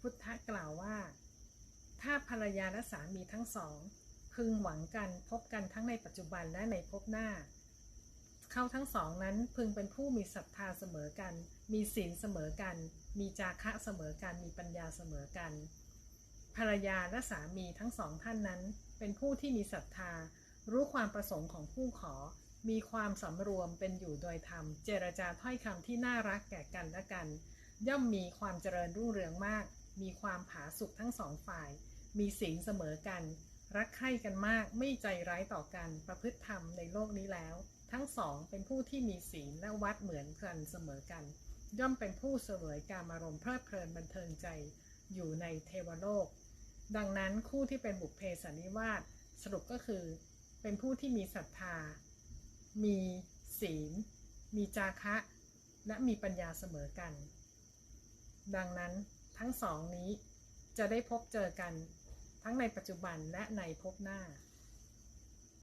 พุทธะกล่าวว่า ถ้าภรรยาและสามีทั้งสอง พึงหวังกันพบกันทั้งในปัจจุบันและในภพหน้า เขาทั้งสองนั้นพึงเป็นผู้มีศรัทธาเสมอกัน มีศีลเสมอกัน มีจาคะเสมอกัน มีปัญญาเสมอกัน ภรรยาและสามีทั้งสองท่านนั้น เป็นผู้ที่มีศรัทธา รู้ความประสงค์ของผู้ขอ มีความสำรวมเป็นอยู่โดยธรรม เจรจาถ้อยคำที่น่ารักแก่กันและกันย่อมมีความเจริญรุ่งเรืองมาก มีความผาสุกทั้งสองฝ่าย มีศีลเสมอกัน รักใคร่กันมากไม่ใจร้ายต่อกันประพฤติธรรมในโลกนี้แล้ว ทั้งสองเป็นผู้ที่มีศีลและวัดเหมือนกันเสมอกัน ย่อมเป็นผู้เสวยการอารมณ์เพลิดเพลินบันเทิงใจอยู่ในเทวโลก ดังนั้นคู่ที่เป็นบุพเพสันนิวาสสรุปก็คือ เป็นผู้ที่มีศรัทธา มีศีล มีจาคะ และมีปัญญาเสมอกัน ดังนั้น ทั้งสองนี้จะได้พบเจอกันทั้งในปัจจุบันและในภพหน้า